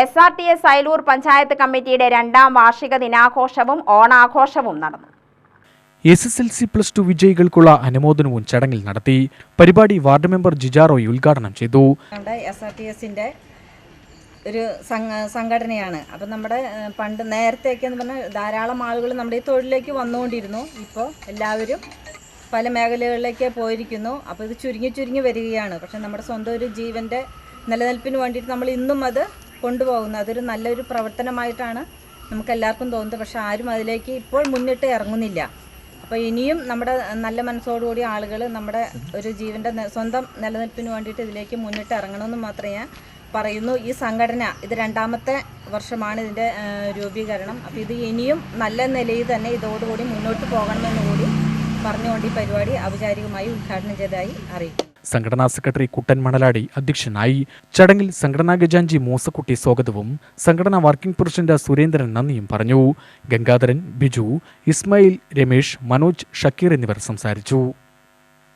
S R T S Ayalur panchayat കമ്മിറ്റിയുടെ രണ്ടാം വാർഷിക ദിനാഘോഷവും ഓണാഘോഷവും നടന്നു. S S L C plus two വിജയികൾക്കുള്ള അനുമോദനവും ചടങ്ങിൽ നടത്തി പരിപാടി വാർഡ് മെമ്പർ ജിജാറോയ് ഉദ്ഘാടനം ചെയ്തു. എസ് ആർ ടി എസിന്റെ ഒരു സംഘടനയാണ്. അപ്പം നമ്മുടെ പണ്ട് നേരത്തെയൊക്കെ എന്ന് പറഞ്ഞാൽ ധാരാളം ആളുകൾ നമ്മുടെ ഈ തൊഴിലിലേക്ക് വന്നുകൊണ്ടിരുന്നു. ഇപ്പോൾ എല്ലാവരും പല മേഖലകളിലേക്ക് പോയിരിക്കുന്നു. അപ്പോൾ ഇത് ചുരുങ്ങി ചുരുങ്ങി വരികയാണ്. പക്ഷെ നമ്മുടെ സ്വന്തം ഒരു ജീവന്റെ നിലനിൽപ്പിന് വേണ്ടിയിട്ട് നമ്മൾ ഇന്നും അത് കൊണ്ടുപോകുന്നു അതൊരു നല്ലൊരു പ്രവർത്തനമായിട്ടാണ് നമുക്ക് എല്ലാവർക്കും തോന്നുന്നത്. പക്ഷെ ആരും അതിലേക്ക് ഇപ്പോൾ മുന്നിട്ട് ഇറങ്ങുന്നില്ല. അപ്പോൾ ഇനിയും നമ്മുടെ നല്ല മനസ്സോടുകൂടി ആളുകൾ നമ്മുടെ ഒരു ജീവന്റെ സ്വന്തം നിലനിൽപ്പിന് വേണ്ടിയിട്ട് ഇതിലേക്ക് മുന്നിട്ട് ഇറങ്ങണമെന്ന് മാത്രമേ ഞാൻ പറയുന്നു. ഈ സംഘടന ഇത് രണ്ടാമത്തെ വർഷമാണ് ഇതിന്റെ രൂപീകരണം. അപ്പോൾ ഇത് ഇനിയും നല്ല നിലയിൽ തന്നെ ഇതോടുകൂടി മുന്നോട്ട് പോകണമെന്ന് കൂടി പറഞ്ഞുകൊണ്ട് ഈ പരിപാടി ഔപചാരികമായി ഉദ്ഘാടനം ചെയ്തതായി അറിയിക്കും സംഘടനാ സെക്രട്ടറി കുട്ടൻ മണലാടി അധ്യക്ഷനായി. ചടങ്ങിൽ സംഘടനാ ഗജാൻജി മൂസക്കുട്ടി സ്വാഗതവും സംഘടനാ വർക്കിംഗ് പ്രസിഡന്റ് സുരേന്ദ്രൻ നന്ദിയും പറഞ്ഞു. ഗംഗാധരൻ ബിജു ഇസ്മായിൽ രമേശ് മനോജ് ഷക്കീർ എന്നിവർ സംസാരിച്ചു.